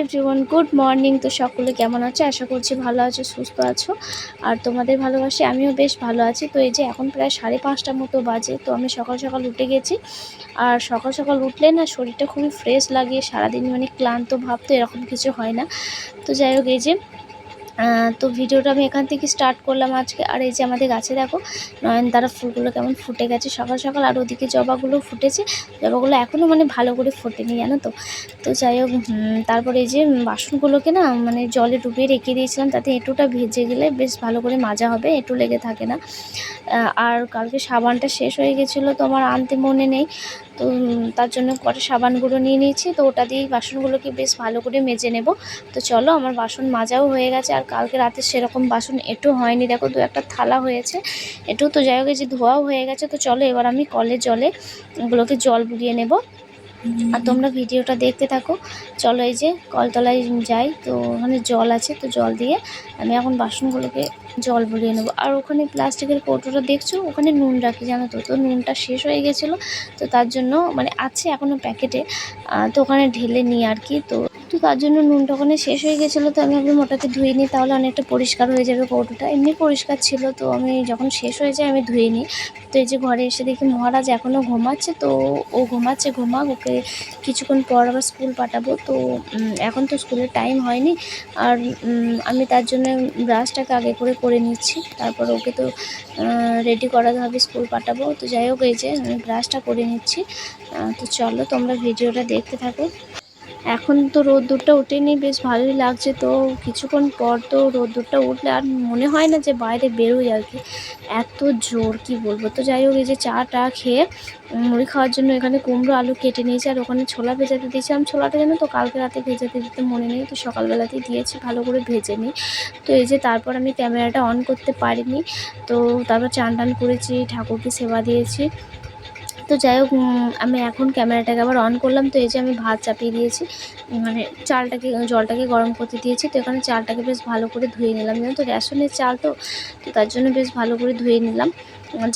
Everyone, good morning. তো সকলে কেমন আছে? আশা করছি ভালো আছো, সুস্থ আছো। আর তোমাদের ভালোবাসি আমিও বেশ ভালো আছি। তো এই যে এখন প্রায় সাড়ে পাঁচটা মতো বাজে, তো আমি সকাল সকাল উঠে গেছি। আর সকাল সকাল উঠলে না শরীরটা খুবই ফ্রেশ লাগে, সারাদিন মানে ক্লান্ত ভাব তো এরকম কিছু হয় না। তো যাই হোক, এই যে তো ভিডিওটা আমি এখান থেকে স্টার্ট করলাম আজকে। আর এই যে আমাদের গাছে দেখো, নয়নতারা ফুলগুলো কেমন ফুটে গেছে। সকাল সকাল আর ওদিকে জবাগুলো ফুটেছে। জবাগুলো এখনও মানে ভালো করে ফোটেনি, জানো তো। তো যাই হোক তারপরে এই যে বাসনগুলোকে না মানে জলে ডুবিয়ে রেখে দিয়েছিলাম, তাতে এঁটুটা ভেজে গেলে বেশ ভালো করে মাজা হবে, এঁটু লেগে থাকে না। আর কালকে সাবানটা শেষ হয়ে গেছিল, তো আমার আনতে মনে নেই। তো তার জন্য কটা সাবানগুলো নিয়ে নিয়েছি, তো ওটা দিয়েই বাসনগুলোকে বেশ ভালো করে মেজে নেব। তো চলো, আমার বাসন মাজাও হয়ে গেছে, আর কালকে রাতে সেরকম বাসন এটু হয়নি। দেখো, দু একটা থালা হয়েছে, এটু তো যাই হোক যে ধোয়াও হয়ে গেছে। তো চলো, এবার আমি কলের জলে ওগুলোকে জল বুলিয়ে নেব। আর তোমরা ভিডিওটা দেখতে থাকো। চলো এই যে কলতলায় যাই, তো ওখানে জল আছে, তো জল দিয়ে আমি এখন বাসনগুলোকে জল বুলিয়ে নেব। আর ওখানে প্লাস্টিকের কৌটোটা দেখছ? ওখানে নুন রাখি, জানো তো? তো নুনটা শেষ হয়ে গেছিল, তো তার জন্য মানে আছে এখনও প্যাকেটে তো ওখানে ঢেলে নিই আর কি। তো তো তার জন্য নুনটা ওখানে শেষ হয়ে গেছিল, তো আমি ভাবলাম ওটাকে ধুয়ে নিই, তাহলে অনেকটা পরিষ্কার হয়ে যাবে কৌটোটা। এমনি পরিষ্কার ছিল, তো আমি যখন শেষ হয়ে যায় আমি ধুয়ে নিই। তো এই যে ঘরে এসে দেখি মহারাজ এখনও ঘুমাচ্ছে, তো ও ঘুমাচ্ছে, ঘুমাক, ওকে কিছুক্ষণ পর আবার স্কুল পাঠাবো। তো এখন তো স্কুলের টাইম হয়নি। আর আমি তার জন্য ব্রাশটাকে আগে করে করে নিচ্ছি। তারপর ওকে তো রেডি করাতে হবে স্কুল পাঠাবো। তো যাই হোক, এই যে আমি ব্রাশটা করে নিচ্ছি। তো চলো, তোমরা ভিডিওটা দেখতে থাকো। এখন তো রোদ্দুরটা ওঠেনি, বেশ ভালোই লাগছে তো। কিছুক্ষণ পর তো রোদ্দুরটা উঠলে আর মনে হয় না যে বাইরে বেরোই আর কি। এত জোর, কি বলব? তো যাই হোক, এই যে চা টা খেয়ে মুড়ি খাওয়ার জন্য এখানে কুমড়ো আলু কেটে নিয়েছি আর ওখানে ছোলা ভেজাতে দিয়েছিলাম ছোলাটা যেন তো, কালকে রাতে ভেজাতে দিতে মনে নেই, তো সকালবেলাতেই দিয়েছি, ভালো করে ভেজে নিই। তো এই যে তারপর আমি ক্যামেরাটা অন করতে পারিনি, তো তারপর চান টান করেছি, ঠাকুরকে সেবা দিয়েছি। তো যাই হোক আমি এখন ক্যামেরাটাকে আবার অন করলাম। তো এই যে আমি ভাত চাপিয়ে দিয়েছি মানে চালটাকে, জলটাকে গরম করতে দিয়েছি। তো এখানে চালটাকে বেশ ভালো করে ধুয়ে নিলাম। জানো তো, রেশনের চাল তো তো তার জন্য বেশ ভালো করে ধুয়ে নিলাম।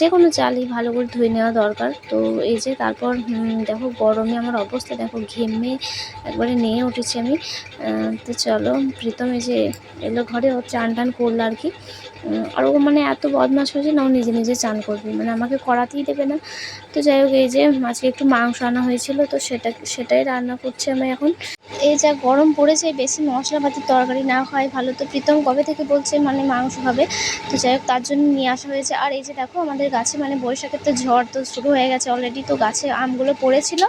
যে কোনো চালই ভালো করে ধুয়ে নেওয়া দরকার। তো এই যে তারপর দেখো গরমে আমার অবস্থা, দেখো ঘেমে একবারে নিয়ে উঠেছি আমি। তো চলো, প্রীতম এই যে এলো ঘরে, ও চান টান করল আর কি। আর ও মানে এত বদমাস হয়েছে না, ও নিজে নিজে চান করবে। মানে আমাকে করাতেই দেবে না। তো যাই হোক এই যে আজকে একটু মাংস আনা হয়েছিল, তো সেটা, সেটাই রান্না করছি আমি এখন। এই যা গরম পড়েছে, বেশি মশলাপাতির তরকারি না খাওয়াই ভালো। তো প্রীতম কবে থেকে বলছে মানে মাংস হবে তো যাই হোক, তার জন্য নিয়ে আসা হয়েছে। আর এই যে দেখো, আমাদের গাছে মানে বৈশাখের তো ঝড় তো শুরু হয়ে গেছে অলরেডি তো গাছে আমগুলো পড়েছিল।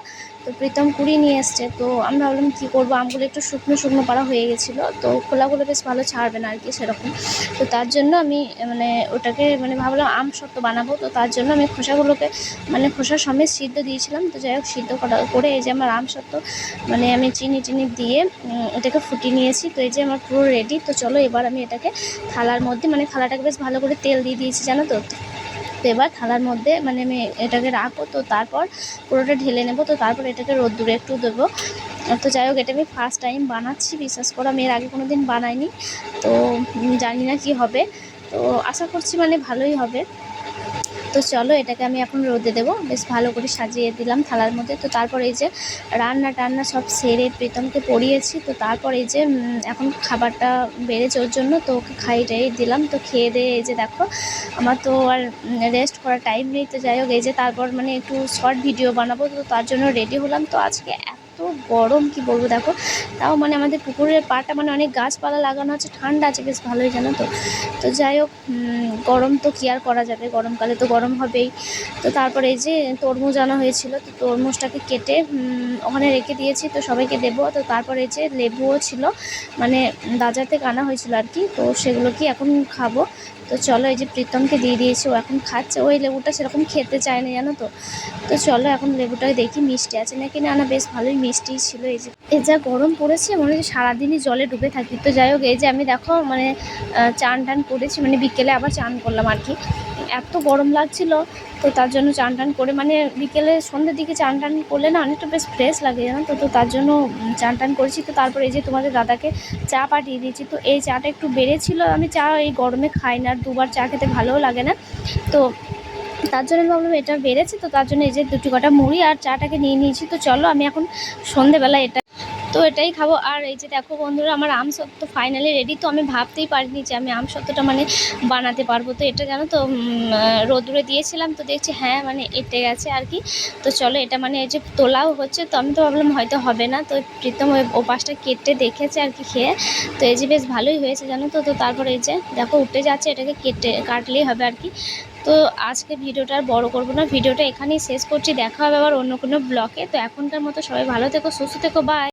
তো প্রীতম কুড়ি নিয়ে এসছে, তো আমি ভাবলাম কী করব? আমগুলো একটু শুকনো শুকনো পাড়া হয়ে গেছিল, তো খোলাগুলো বেশ ভালো ছাড়বে না আর কি সেরকম। তো তার জন্য আমি মানে ওটাকে মানে ভাবলাম আম সত্ত্ব বানাবো, তো তার জন্য আমি খোসাগুলোকে মানে খোসা সমেত সিদ্ধ দিয়েছিলাম। তো যাই হোক, সিদ্ধ করা করে এই যে আমার আম সত্ত্ব মানে আমি চিনি চিনি দিয়ে এটাকে ফুটিয়ে নিয়েছি। তো এই যে আমার পুরো রেডি তো চলো এবার আমি এটাকে থালার মধ্যে মানে থালাটাকে বেশ ভালো করে তেল দিয়ে দিয়েছি, জানো তো? এবার থালার মধ্যে মানে আমি এটাকে রাখব, তো তারপর পুরোটা ঢেলে নেব, তো তারপর এটাকে রোদ্দুরে একটু দেবো। তো যাই হোক, এটা আমি ফার্স্ট টাইম বানাচ্ছি, বিশ্বাস করো আমি এর আগে কোনো দিন বানাইনি, তো জানি না কি হবে। তো আশা করছি মানে ভালোই হবে। তো চলো, এটাকে আমি এখন রোদে দেবো। বেশ ভালো করে সাজিয়ে দিলাম থালার মধ্যে। তো তারপর এই যে রান্না টান্না সব সেরে প্রীতমকে পড়িয়েছি। তো তারপর এই যে এখন খাবারটা বেড়েছে ওর জন্য, তো ওকে খাই টাই দিলাম। তো খেয়ে দিয়ে এই যে দেখো, আমার তো আর রেস্ট করার টাইম নেই। তো যাই হোক, এই যে তারপর মানে একটু শর্ট ভিডিও বানাবো। তো তার জন্য রেডি হলাম। তো আজকে এত গরম, কি বলব দেখো? তাও মানে আমাদের পুকুরের পাটা মানে অনেক গাছপালা লাগানো আছে, ঠান্ডা আছে, বেশ ভালোই জানো তো। তো যাই হোক গরম তো কি আর করা যাবে? গরমকালে তো গরম হবেই। তো তারপরে এই যে তরমুজ আনা হয়েছিল, তো তরমুজটাকে কেটে ওখানে রেখে দিয়েছি, তো সবাইকে দেবো। তো তারপরে এই যে লেবুও ছিল মানে বাজার থেকে আনা হয়েছিল আর কি, তো সেগুলো কি এখন খাব। তো চলো এই যে প্রীতমকে দিয়ে দিয়েছি, ও এখন খাচ্ছে। ওই লেবুটা সেরকম খেতে চায় না, জানো তো? তো চলো এখন লেবুটা দেখি, মিষ্টি আছে নাকি না? না, বেশ ভালোই মিষ্টি ছিল এই যে। এই যা গরম পড়েছে, মনে হচ্ছে সারাদিনই জলে ডুবে থাকি। তো যাই হোক, এই যে আমি দেখো মানে চান টান করেছি মানে বিকেলে আবার চান করলাম আর কি। এত গরম লাগছিল, তো তার জন্য চান টান করে মানে বিকেলে সন্ধ্যের দিকে চান টান করলে না অনেকটা বেশ ফ্রেশ লাগে জানো তো তো তার জন্য চান টান করেছি। তো তারপরে এই যে তোমাদের দাদাকে চা পাঠিয়ে দিয়েছি, তো এই চাটা একটু বেড়েছিল, আমি চা এই গরমে খাই না, আর দুবার চা খেতে ভালোও লাগে না। তো তার জন্য ভাবলাম এটা বেড়েছে, তো তার জন্য এই যে দুটি কটা মুড়ি আর চাটাকে নিয়ে নিয়েছি। তো চলো আমি এখন সন্ধেবেলা এটা তো এটাই খাব। আর এই যে দেখো বন্ধুরা, আমার আম সত্ত্ব ফাইনালি রেডি তো আমি ভাবতেই পারিনি যে আমি আম সত্ত্বটা মানে বানাতে পারব। তো এটা জানো তো রোদ্দুরে দিয়েছিলাম, তো দেখছি হ্যাঁ মানে এটে গেছে আর কি। তো চলো, এটা মানে এই যে তোলাও হচ্ছে, তো আমি তো ভাবলাম হয়তো হবে না। তো প্রীতম ওই ওপাশটা কেটে দেখেছে আর কি খেয়ে। তো এই যে বেশ ভালোই হয়েছে জানো তো তো তারপরে এই যে দেখো উঠে যাচ্ছে, এটাকে কেটে কাটলেই হবে আর কি। তো আজকে ভিডিওটা আর বড় করব না, ভিডিওটা এখানেই শেষ করছি। দেখা হবে আবার অন্য কোনো ব্লকে তো এখনকার মতো সবাই ভালো থেকো, সুস্থ থেকো বাই